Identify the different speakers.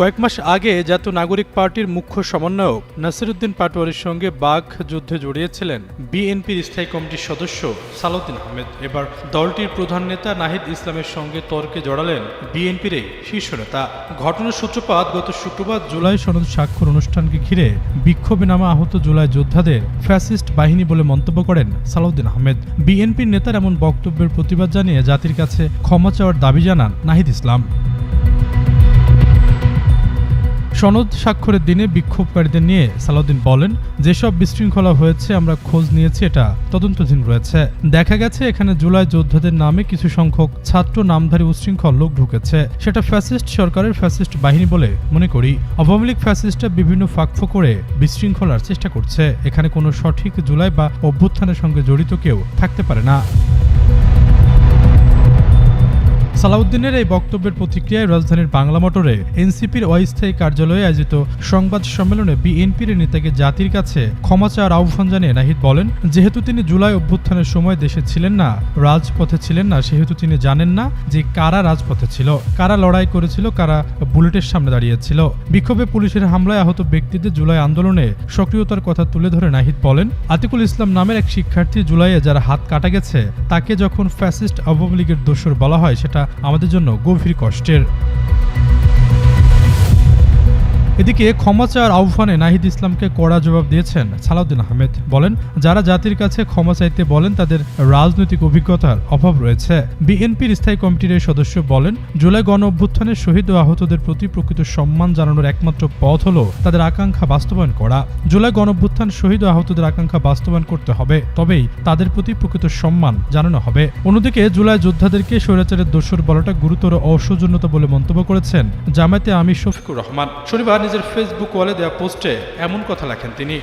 Speaker 1: কয়েক মাস আগে জাতীয় নাগরিক পার্টির মুখ্য সমন্বয়ক নাসিরুদ্দিন পাটোয়ারির সঙ্গে বাঘ যুদ্ধে জড়িয়েছিলেন বিএনপির স্থায়ী কমিটির সদস্য সালাউদ্দিন আহমেদ। এবার দলটির প্রধান নেতা নাহিদ ইসলামের সঙ্গে তর্কে জড়ালেন বিএনপির এই শীর্ষ নেতা। ঘটনার সূত্রপাত গত শুক্রবার জুলাই সনদ স্বাক্ষর অনুষ্ঠানকে ঘিরে বিক্ষোভে নামা আহত জুলাই যোদ্ধাদের ফ্যাসিস্ট বাহিনী বলে মন্তব্য করেন সালাউদ্দিন আহমেদ। বিএনপির নেতার এমন বক্তব্যের প্রতিবাদ জানিয়ে জাতির কাছে ক্ষমা চাওয়ার দাবি জানান নাহিদ ইসলাম। সনদ স্বাক্ষরের দিনে বিক্ষোভকারীদের নিয়ে সালাউদ্দিন বলেন, যেসব বিশৃঙ্খলা হয়েছে, আমরা খোঁজ নিয়েছি, এটা তদন্তধীন রয়েছে। দেখা গেছে, এখানে জুলাই যোদ্ধাদের নামে কিছু সংখ্যক ছাত্র নামধারী উশৃঙ্খল লোক ঢুকেছে। সেটা ফ্যাসিস্ট সরকারের ফ্যাসিস্ট বাহিনী বলে মনে করি। আওয়ামী লীগ ফ্যাসিস্টরা বিভিন্ন ফাঁকফো করে বিশৃঙ্খলার চেষ্টা করছে। এখানে কোনো সঠিক জুলাই বা অভ্যুত্থানের সঙ্গে জড়িত কেউ থাকতে পারে না। সালাউদ্দিনের এই বক্তব্যের প্রতিক্রিয়ায় রাজধানীর বাংলা মোটরে এনসিপির অস্থায়ী কার্যালয়ে আয়োজিত সংবাদ সম্মেলনে বিএনপির নেতাকে জাতির কাছে ক্ষমা চাওয়ার আহ্বান জানিয়ে নাহিদ বলেন, যেহেতু তিনি জুলাই অভ্যুত্থানের সময় দেশে ছিলেন না, রাজপথে ছিলেন না, সেহেতু তিনি জানেন না যে কারা রাজপথে ছিল, কারা লড়াই করেছিল, কারা বুলেটের সামনে দাঁড়িয়েছিল। বিক্ষোভে পুলিশের হামলায় আহত ব্যক্তিদের জুলাই আন্দোলনে সক্রিয়তার কথা তুলে ধরে নাহিদ বলেন, আতিকুল ইসলাম নামের এক শিক্ষার্থী জুলাইয়ে যারা হাত কাটা গেছে, তাকে যখন ফ্যাসিস্ট আওয়ামী লীগের দোসর বলা হয়, সেটা আমাদের জন্য গভীর কষ্টের এদিকে ক্ষমা চাওয়ার আহ্বানে নাহিদ ইসলামকে কড়া জবাব দিয়েছেন সালাউদ্দিন আহমেদ। বলেন, যারা জাতির কাছে ক্ষমা চাইতে বলেন, তাদের রাজনৈতিক অভিজ্ঞতার অভাব রয়েছে। বিএনপির স্থায়ী কমিটির সদস্য বলেন, জুলাই গণ অভ্যুত্থানের শহীদ ও আহতদের প্রতি প্রকৃত সম্মান জানানোর একমাত্র পথ হল তাদের আকাঙ্ক্ষা বাস্তবায়ন করা। জুলাই গণ অভ্যুত্থান শহীদ ও আহতদের আকাঙ্ক্ষা বাস্তবায়ন করতে হবে, তবেই তাদের প্রতি প্রকৃত সম্মান জানানো হবে। অন্যদিকে জুলাই যোদ্ধাদেরকে স্বৈরাচারের দোষর বলাটা গুরুতর অসৌজন্যতা বলে মন্তব্য করেছেন জামায়াতে আমির শফিকুর রহমান। শনিবার নিজের ফেসবুক ওয়ালে দেওয়া পোস্টে এমন কথা লেখেন তিনি।